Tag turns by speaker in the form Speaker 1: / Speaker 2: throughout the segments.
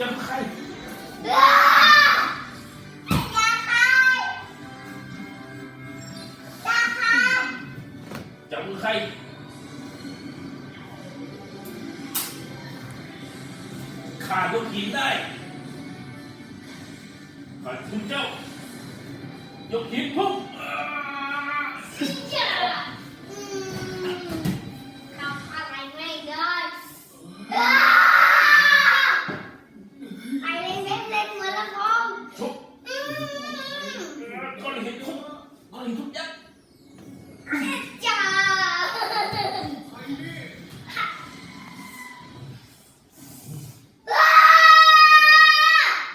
Speaker 1: จ้าคือใคร
Speaker 2: อย่าอย่าใครอย่าใคร
Speaker 1: จ้าคือใครข้ายกหินได้ข้าคุณเจ้ายกหินทุบ ก้อนหินทุบยักษ์
Speaker 2: จ้า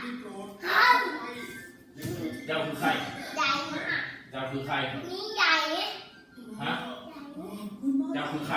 Speaker 3: รีบโกรธ
Speaker 2: ฮัน
Speaker 1: เจ้าคือใคร
Speaker 2: ใหญ่มาก
Speaker 1: เจ้าคือใคร
Speaker 2: นี่ใหญ่
Speaker 1: ฮะ
Speaker 4: คุณพ่อ
Speaker 1: เจ้าคือใคร